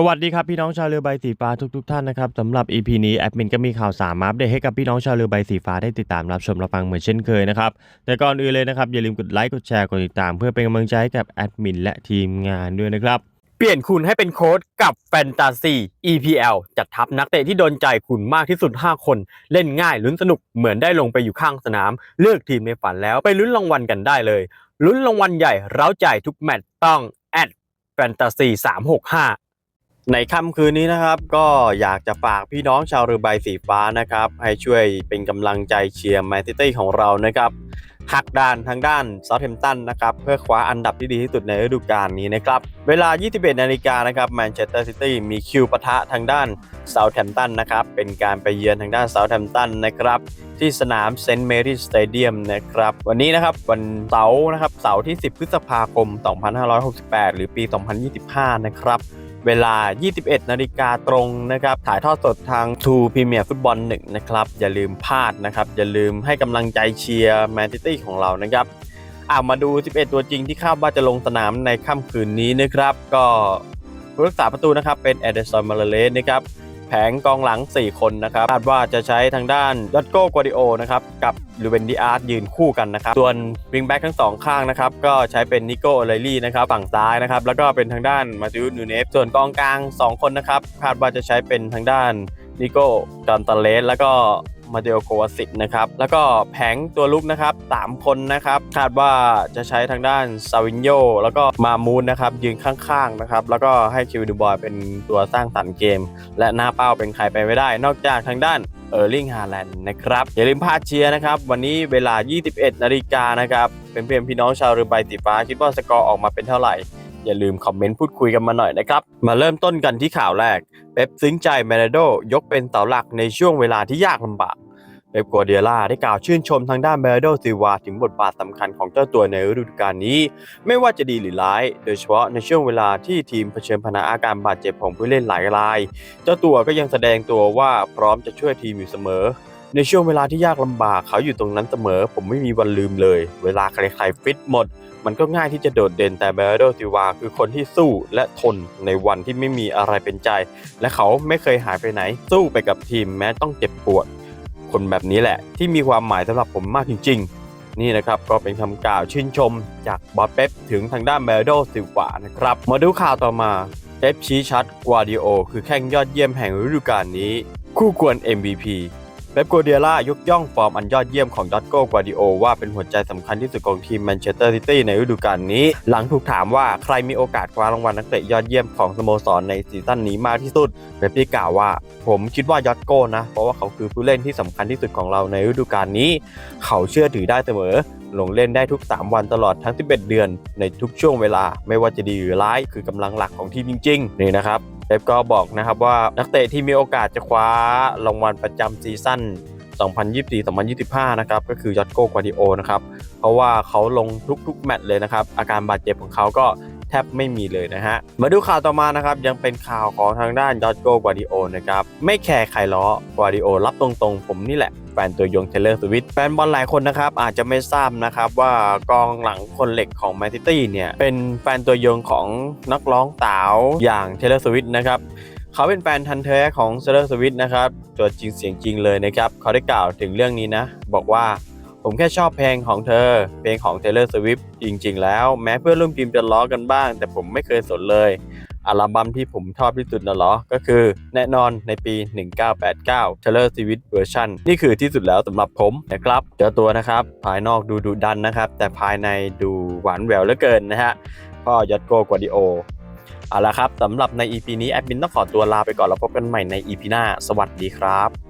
สวัสดีครับพี่น้องชาวเรือใบสีฟ้าทุกๆท่านนะครับสำหรับ EP นี้แอดมินก็มีข่าวสารมาอัปเดตให้กับพี่น้องชาวเรือใบสีฟ้าได้ติดตามรับชมรับฟังเหมือนเช่นเคยนะครับแต่ก่อนอื่นเลยนะครับอย่าลืมกดไลค์กดแชร์กดติดตาม เพื่อเป็นกำลังใจให้กับแอดมินและทีมงานด้วยนะครับเปลี่ยนคุณให้เป็นโค้ดกับแฟนตาซี EPL จัดทัพนักเตะที่โดนใจคุณมากที่สุด 5 คน เล่นง่ายลุ้นสนุกเหมือนได้ลงไปอยู่ข้างสนาม เลือกทีมในฝันแล้วไปลุ้นรางวัลกันได้เลยลุ้นรางวัลใหญ่เร้าใจทุกแมตช์ต้องแอดแฟนตาซี365 ในค่ำคืนนี้นะครับก็อยากจะฝากพี่น้องชาวเรือใบสีฟ้านะครับ ให้ช่วยเป็นกำลังใจเชียร์แมนซิตี้ของเรานะครับหักด้านทางด้านซาเทมตันนะครับเพื่อคว้าอันดับที่ดีที่สุดในฤดูกาลนี้นะครับเวลา 21 นาฬิกานะครับแมนเชสเตอร์ซิตี้มีคิวปะทะทางด้านเซาท์แฮมป์ตันนะครับเป็นการไปเยือนทางด้านเซาท์แฮมป์ตันนะครับที่สนามเซนต์เมรีสเตเดียมนะครับวันนี้นะครับวันเสาร์นะครับเสาร์ที่ 10 พฤษภาคม 2568 หรือปี 2025 นะครับ เวลา 21 นาฬิกาตรงนะครับ ถ่ายทอดสดทาง2 Premier Football 1นะครับ อย่าลืมพลาดนะครับ อย่าลืมให้กำลังใจเชียร์แมนซิตี้ของเรานะครับอ่ามาดู 11 ตัวจริงที่คาดว่าจะลงสนามในค่ำคืนนี้นะครับ ก็รักษาประตูนะครับเป็นเอเดซอนมาเลเลสนะครับ แผงกองหลัง 4 คนนะครับคาดว่าจะใช้ทางด้านยอดโก้กัวดิโอนะครับกับลูเบนดิอาร์ตยืนคู่กันนะครับ ส่วนวิงแบ็กทั้งสองข้างนะครับก็ใช้เป็นนิโก้ไลลี่นะครับฝั่งซ้ายนะครับแล้วก็เป็นทางด้านมาติวนูเนฟส่วนกองกลาง 2 คนนะครับคาดว่าจะใช้เป็นทางด้านนิโก้กอนตาเลสแล้วก็ มาเดโอโควาสิตนะครับ แล้วก็แผงตัวลุกนะครับ 3 คนนะครับ คาดว่าจะใช้ทางด้านซาวินโยแล้วก็มามูนนะครับ ยืนข้างๆนะครับ แล้วก็ให้คิวดูบอยเป็นตัวสร้างสรรค์เกม และหน้าเป้าเป็นใครไปไม่ได้ นอกจากทางด้านเออร์ลิงฮาแลนด์นะครับ อย่าลืมพาดเชียร์นะครับ วันนี้เวลา 21 นาฬิกานะครับ เป็นเพื่อนพี่น้องชาวเรือใบสีฟ้า คิดว่าสกอร์ออกมาเป็นเท่าไหร่ อย่าลืมคอมเมนต์พูดคุยกันมาหน่อยนะครับ มาเริ่มต้นกันที่ข่าวแรก เป๊ปซึ้งใจเมเนโดยกเป็นเสาหลักในช่วงเวลาที่ยากลำบากเป๊ปกัวเดียล่าได้กล่าวชื่นชมทางด้านเบรโดซิวาถึงบทบาทสำคัญของเจ้าตัวในฤดูกาลนี้ ไม่ว่าจะดีหรือร้าย โดยเฉพาะในช่วงเวลาที่ทีมเผชิญปัญหาอาการบาดเจ็บของผู้เล่นหลายราย เจ้าตัวก็ยังแสดงตัวว่าพร้อมจะช่วยทีมอยู่เสมอ ในช่วงเวลาที่ยากลำบากเขาอยู่ตรงนั้นเสมอ ผมไม่มีวันลืมเลย เวลาใครๆฟิตหมด มันก็ง่ายที่จะโดดเด่นแต่เบรโดซิวาคือคนที่สู้และทนในวันที่ไม่มีอะไรเป็นใจ และเขาไม่เคยหายไปไหน สู้ไปกับทีมแม้ต้องเจ็บปวด คนแบบนี้แหละ ที่มีความหมายสำหรับผมมากจริง ๆ นี่นะครับก็เป็นคำกล่าวชื่นชมจากบอสเป๊ปถึงทางด้านเบรโดซิวานะครับมาดูข่าวต่อมาเป๊ปชี้ชัดกวาดิโอคือแข้งยอดเยี่ยมแห่งฤดูกาลนี้ คู่ควร MVP ป๊ปกัวเดียล่ายกย่องฟอร์มอันยอดเยี่ยมของดอตโก้กวาดิโอว่าเป็นหัวใจสำคัญที่สุดของทีมแมนเชสเตอร์ซิตี้ในฤดูกาลนี้ หลังถูกถามว่าใครมีโอกาสคว้ารางวัลนักเตะยอดเยี่ยมของสโมสรในซีซั่นนี้มากที่สุดเป๊ปได้กล่าวว่า ผมคิดว่ายอตโก้นะ เพราะว่าเขาคือผู้เล่นที่สำคัญที่สุดของเราในฤดูกาลนี้ เขาเชื่อถือได้เสมอลงเล่นได้ทุก 3 วันตลอดทั้ง 11 เดือน ในทุกช่วงเวลา ไม่ว่าจะดีหรือร้าย คือกำลังหลักของทีมจริง ๆ นี่นะครับ เป๊ปก็บอกนะครับว่านักเตะที่มีโอกาสจะคว้ารางวัลประจำซีซั่น 2024-2025 นะครับก็คือยอตโก้กวาดิโอนะครับเพราะว่าเขาลงทุกๆ แมตช์เลยนะครับ อาการบาดเจ็บของเขาก็แทบไม่มีเลยนะฮะ มาดูข่าวต่อมานะครับ ยังเป็นข่าวของทางด้านยอตโก้กวาดิโอนะครับ ไม่แคร์ใครล้อกวาดิโอรับตรงๆ ผมนี่แหละ แฟนตัวยงเทเลอร์สวิตแฟนบอลหลายคนนะครับอาจจะไม่ทราบนะครับว่ากองหลังคนเหล็กของแมนซิตี้เนี่ยเป็นแฟนตัวยงของนักร้องสาวอย่างเทเลอร์สวิตนะครับเขาเป็นแฟนทันแท้ของเซเลอร์สวิตนะครับตัวจริงเสียงจริงเลยนะครับเขาได้กล่าวถึงเรื่องนี้นะบอกว่าผมแค่ชอบเพลงของเธอ เพลงของ Taylor Swift จริงๆ แล้ว แม้เพื่อนร่วมทีมจะล้อกันบ้าง แต่ผมไม่เคยสนเลย อัลบั้มที่ผมชอบที่สุดนะเหรอ ก็คือแน่นอนในปี 1989 Taylor Swift Version นี่คือที่สุดแล้วสำหรับผมนะครับเจอตัวนะครับ ภายนอกดูดุดันนะครับ แต่ภายในดูหวานแหววเหลือเกินนะฮะพ่อยอดโกกวาดิโอเอาละครับสำหรับใน EP นี้แอดมินต้องขอตัวลาไปก่อนแล้วพบกันใหม่ใน EP หน้า สวัสดีครับ